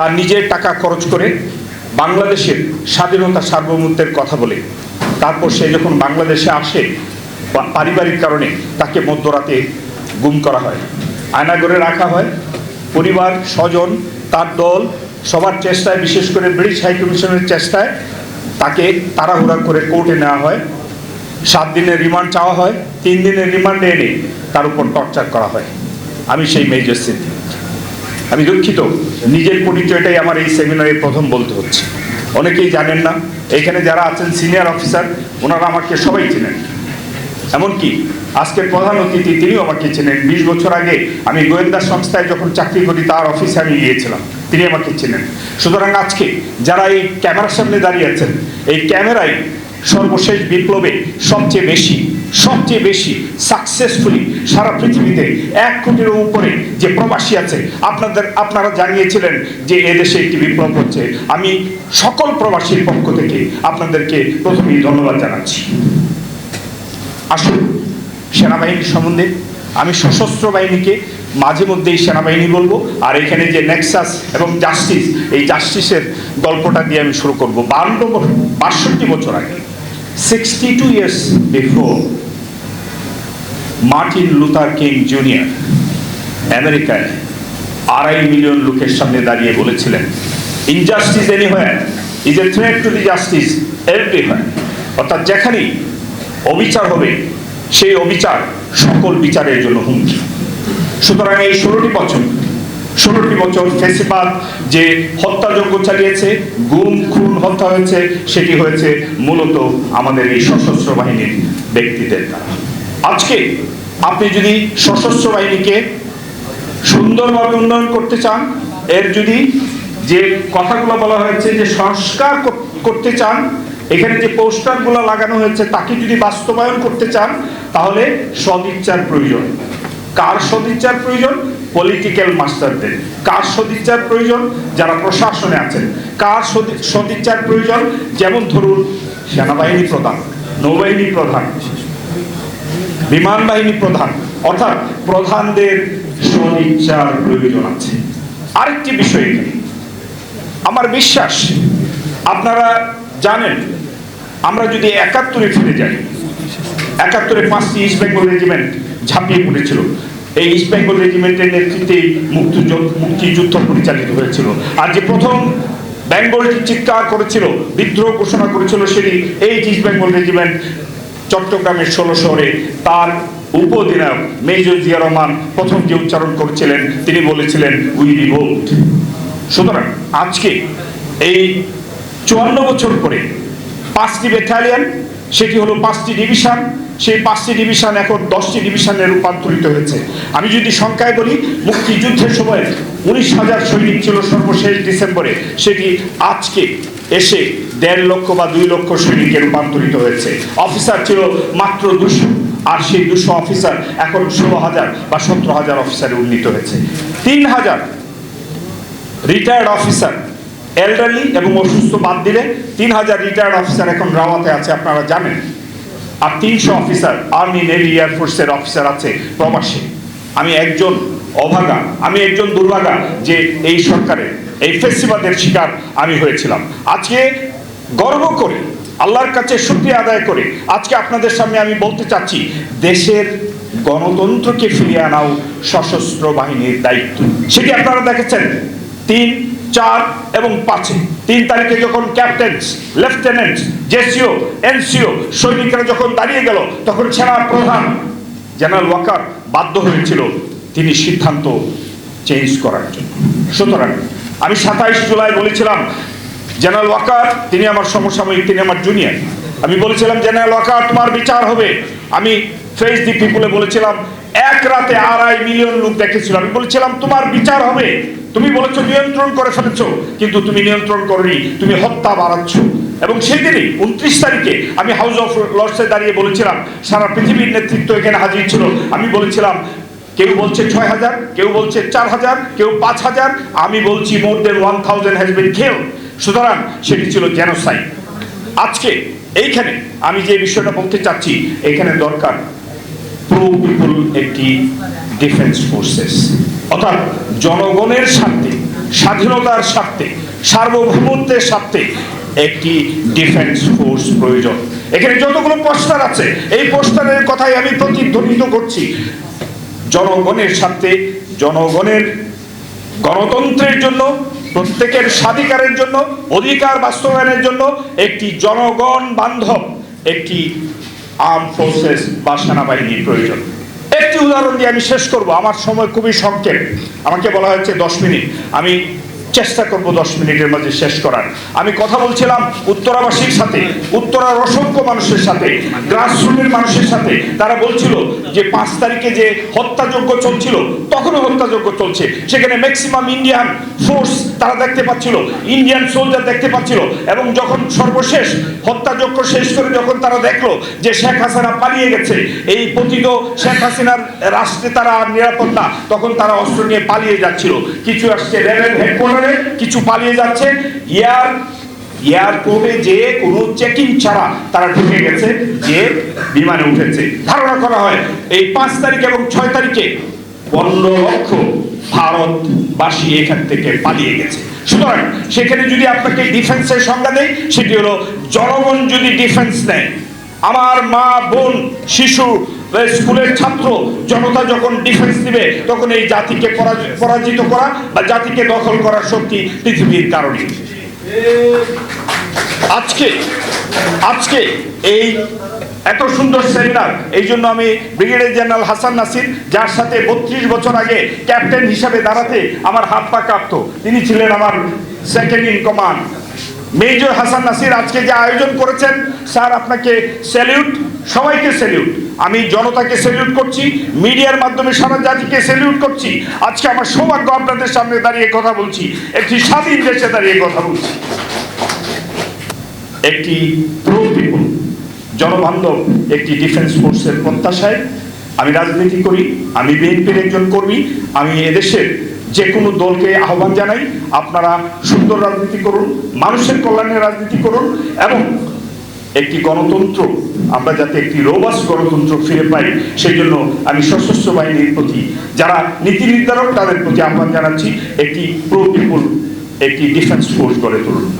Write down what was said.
তার নিজের টাকা খরচ করে বাংলাদেশের স্বাধীনতা সার্বভৌমত্বের কথা বলে, তারপর সে যখন বাংলাদেশে আসে পারিবারিক কারণে তাকে মধ্যরাতে গুম করা হয়। আয়নাগরে রাখা হয়। পরিবার, স্বজন, তার দল, সবার চেষ্টায়, বিশেষ করে ব্রিটিশ হাইকমিশনের চেষ্টায় তাকে তাড়াহুড়া করে কোর্টে নেওয়া হয়। সাত দিনের রিমান্ড চাওয়া হয়। তিন দিনের রিমান্ডে এনে তার উপর টর্চার করা হয়। আমি সেই মেজর সিদ্দিক। আমি দুঃখিত। নিজের পরিচয়টাই আমার এই সেমিনারে প্রথম বলতে হচ্ছে। অনেকেই জানেন না, এখানে যারা আছেন সিনিয়র অফিসার, ওনারা আমাকে সবাই চেনেন। এমনকি আজকের প্রধান অতিথি তিনিও আমাকে চেনেন। বিশ বছর আগে আমি গোয়েন্দা সংস্থায় যখন চাকরি করি, তার অফিসে আমি গিয়েছিলাম। তিনি আমাকে চেনেন। সুতরাং আজকে যারা এই ক্যামেরার সামনে দাঁড়িয়ে আছেন, এই ক্যামেরায় সর্বশেষ বিপ্লবে সবচেয়ে বেশি সবচেয়ে বেশি সাকসেসফুলি সারা পৃথিবীতে এক কোটির উপরে যে প্রবাসী আছে, আপনাদের, আপনারা জানিয়েছিলেন যে এদেশে একটি বিপ্লব হচ্ছে। আমি সকল প্রবাসীর পক্ষ থেকে আপনাদেরকে প্রথমেই ধন্যবাদ জানাচ্ছি। আসুন সেনাবাহিনী সম্বন্ধে, আমি সশস্ত্র বাহিনীকে মাঝে মধ্যেই সেনাবাহিনী বলব, আর এখানে যে নেক্সাস এবং জাস্টিস এই জাস্টিসের গল্পটা দিয়ে আমি শুরু করব। বান্ন বাষট্টি বছর আগে sixty two years before Martin Luther King Junior, আমেরিকায় আড়াই মিলিয়ন লোকের সামনে দাঁড়িয়ে বলেছিলেন injustice anywhere is a threat to the justice everywhere অর্থাৎ যেখানেই অবিচার হবে, সেই অবিচার সকল বিচারের জন্য হুমকি। সুতরাং এই ষোলোটি বছর ষোলোটি বছর ফেসিবাদ যে হত্যাযজ্ঞ চালিয়েছে, গুম, খুন, হত্যা হয়েছে, সেটি হয়েছে মূলত আমাদের এই সশস্ত্র বাহিনীর ব্যক্তিদের দ্বারা। আজকে আপনি যদি সশস্ত্র বাহিনীকে সুন্দরভাবে উন্নয়ন করতে চান, এর যদি যে কথাগুলো বলা হয়েছে যে সংস্কার করতে চান, এখানে যে পোস্টারগুলো লাগানো হয়েছে তাকে যদি বাস্তবায়ন করতে চান, তাহলে সদিচ্ছার প্রয়োজন। কার সদিচ্ছার প্রয়োজন? পলিটিক্যাল মাস্টারদের কার সদিচ্ছার প্রয়োজন? যারা প্রশাসনে আছেন। কার সদিচ্ছার প্রয়োজন? যেমন ধরুন সেনাবাহিনী প্রধান, নৌবাহিনী প্রধান বিমান বাহিনী প্রধান। অর্থাৎ প্রধানদের সদিচ্ছার প্রয়োজন আছে। আরেকটি বিষয় আমার বিশ্বাস, আপনারা জানেন, আমরা যদি একাত্তরে ফিরে যাই, একাত্তরে পাঁচটি ইস্ট বেঙ্গল রেজিমেন্ট ঝাঁপিয়ে পড়েছিল। এই ইস্ট বেঙ্গল রেজিমেন্টের নেতৃত্বে মুক্তিযুদ্ধ মুক্তিযুদ্ধ পরিচালিত হয়েছিল। আর যে প্রথম বেঙ্গলটি চিৎকার করেছিল, বিদ্রোহ ঘোষণা করেছিল, সেটি এই ইস্ট বেঙ্গল রেজিমেন্ট চট্টগ্রামের ষোলো শহরে তার উপঅধিনায়ক মেজর জিয়া রহমান প্রথম যে উচ্চারণ করেছিলেন, তিনি বলেছিলেন উই রিভোল্ট সুতরাং আজকে এই চুয়ান্ন বছর পরে পাঁচটি ব্যাটালিয়ন সেটি হলো পাঁচটি ডিভিশন সেই পাঁচটি ডিভিশন এখন দশটি ডিভিশনে রূপান্তরিত হয়েছে। আমি যদি সংখ্যায় বলি, মুক্তিযুদ্ধের সময় উনিশ হাজার সৈনিক ছিল সর্বশেষ ডিসেম্বরে, সেটি আজকে এসে দেড় লক্ষ বা দুই লক্ষ সৈনিকে রূপান্তরিত হয়েছে। অফিসার ছিল মাত্র দুশো, আর সেই দুশো অফিসার এখন ষোলো হাজার বা সতেরো হাজার অফিসারে উন্নীত হয়েছে। তিন হাজার রিটায়ার্ড অফিসার এল্ডারলি এবং অসুস্থ বাদ দিলে তিন হাজার রিটায়ার্ড অফিসার এখন রাওয়াতে আছে, আপনারা জানেন। আর তিনশো অফিসার আর্মি নেভি এয়ারফোর্সের অফিসার আছে প্রবাসী। আমি একজন অভাগা, আমি একজন দুর্ভাগা যে এই সরকারের এই ফেস্টিভালের শিকার আমি হয়েছিলাম। আজকে গর্ব করে, আল্লাহর কাছে শুক্রিয়া আদায় করে, আজকে আপনাদের সামনে আমি বলতে চাচ্ছি, দেশের গণতন্ত্রকে ফিরিয়ে আনাও সশস্ত্র বাহিনীর দায়িত্ব। সেটি আপনারা দেখেছেন, তিন, চার এবং পাঁচে। তিন তারিখে যখন ক্যাপ্টেন্স, লেফটেন্যান্ট, জেসিও, এনসিও, সৈনিকরা যখন দাঁড়িয়ে গেল, তখন সেনা প্রধান জেনারেল ওয়াকার বাধ্য হয়েছিল, তিনি সিদ্ধান্ত চেঞ্জ করার জন্য। সুতরাং, আমি সাতাইশ জুলাই বলেছিলাম জেনারেল ওয়াকার, তিনি আমার সমসাময়িক, তিনি আমার জুনিয়র আমি বলেছিলাম, জেনারেল ওয়াকার, তোমার বিচার হবে। আমি ফেস দি পিপুলে বলেছিলাম, এক রাতে আড়াই মিলিয়ন লোক দেখেছিল। আমি বলেছিলাম, তোমার বিচার হবে। তুমি বলেছ, নিয়ন্ত্রণ করে ফেলেছো। কিন্তু তুমি নিয়ন্ত্রণ করনি, তুমি হত্যা বাড়াচ্ছ। এবং সেদিনই, উনত্রিশ তারিখে, আমি হাউস অফ লর্ডসে দাঁড়িয়ে বলেছিলাম, সারা পৃথিবীর নেতৃত্ব এখানে হাজির ছিল। আমি বলেছিলাম কেউ বলছে ছয় হাজার, কেউ বলছে চার হাজার, কেউ পাঁচ হাজার, আমি বলছি more then one thousand has been খেল সুতরাং সেটি ছিল জেনোসাইড আজকে এইখানে আমি যে বিষয়টা বলতে চাচ্ছি, এখানে দরকার প্রো পিপল একটি ডিফেন্স ফোর্সেস অর্থাৎ জনগণের স্বার্থে, স্বাধীনতার স্বার্থে, সার্বভৌমত্বের স্বার্থে একটি ডিফেন্স ফোর্স প্রয়োজন। এখানে যতগুলো পোস্টার আছে, এই পোস্টারের কথাই আমি প্রতিধ্বনিত করছি। জনগণের সাথে জনগণের গণতন্ত্রের জন্য, প্রত্যেকের স্বাধিকারের জন্য, অধিকার বাস্তবায়নের জন্য একটি জনগণ বান্ধব, একটি আর্ম ফোর্সেস বা সেনাবাহিনীর প্রয়োজন। একটি উদাহরণ দিয়ে আমি শেষ করব। আমার সময় খুবই সংক্ষেপ। আমাকে বলা হয়েছে দশ মিনিট। আমি চেষ্টা করব দশ মিনিটের মাঝে শেষ করার। আমি কথা বলছিলাম উত্তরাবাসীর সাথে, উত্তরার অসংখ্য মানুষের সাথে, গ্রাসরুটের মানুষের সাথে। তারা বলছিল যে পাঁচ তারিখে যে হত্যাযজ্ঞ চলছিল, তখনও হত্যাযজ্ঞ চলছে। সেখানে ম্যাক্সিমাম ইন্ডিয়ান ফোর্স তারা দেখতে পাচ্ছিল ইন্ডিয়ান সোলজার দেখতে পাচ্ছিল। এবং যখন সর্বশেষ হত্যাযজ্ঞ শেষ করে যখন তারা দেখল যে শেখ হাসিনা পালিয়ে গেছে, এই পতিত শেখ হাসিনার রাষ্ট্রে তারা আর নিরাপদ না, তখন তারা অস্ত্র নিয়ে পালিয়ে যাচ্ছিল। কিছু আসছে রেলের হেডকোয়ার্টারে কিছু পালিয়ে যাচ্ছে। ইয়ার এয়ারপোর্টে যে কোনো চেকিং ছাড়া তারা ঢুকে গেছে, যে বিমানে উঠেছে। ধারণা করা হয়, এই পাঁচ তারিখ এবং ছয় তারিখে পনেরো লক্ষ ভারতবাসী এখান থেকে পালিয়ে গেছে। সুতরাং সেখানে যদি আপনাকে ডিফেন্সের সংজ্ঞা দেয়, সেটি হলো জনগণ যদি ডিফেন্স নেয়, আমার মা, বোন, শিশু স্কুলের ছাত্র জনতা যখন ডিফেন্স দিবে, তখন এই জাতিকে পরাজ- পরাজিত করা বা জাতিকে দখল করার শক্তি পৃথিবীর কারণে। আজকে আজকে এই এত সুন্দর সেমিনার, এই জন্য আমি ব্রিগেডিয়ার জেনারেল হাসান নাসির, যার সাথে বত্রিশ বছর আগে ক্যাপ্টেন হিসাবে দাঁড়াতে আমার হাত পা কাঁপতো। তিনি ছিলেন আমার second in command major Hasan Nasir আজকে যে আয়োজন করেছেন, স্যার আপনাকে স্যালিউট সবাইকে স্যালিউট আমি জনতাকে স্যালিউট করছি, মিডিয়ার মাধ্যমে সারা জাতিকে স্যালিউট করছি। আজকে আমার সৌভাগ্য আপনাদের সামনে দাঁড়িয়ে কথা বলছি, একটি স্বাধীন দেশে দাঁড়িয়ে কথা বলছি। একটি প্রো জনবান্ধব, একটি ডিফেন্স ফোর্সের প্রত্যাশায় আমি রাজনীতি করি, আমি বিএনপির একজন কর্মী, আমি এদেশের যে কোনো দলকে আহ্বান জানাই, আপনারা সুন্দর রাজনীতি করুন, মানুষের কল্যাণে রাজনীতি করুন, এবং একটি গণতন্ত্র, আমরা যাতে একটি রোবাস গণতন্ত্র ফিরে পাই, সেই জন্য আমি সশস্ত্র বাহিনীর প্রতি, যারা নীতি নির্ধারক তাদের প্রতি আহ্বান জানাচ্ছি, একটি প্রতিকূল, একটি ডিফেন্স ফোর্স গড়ে তুলুন।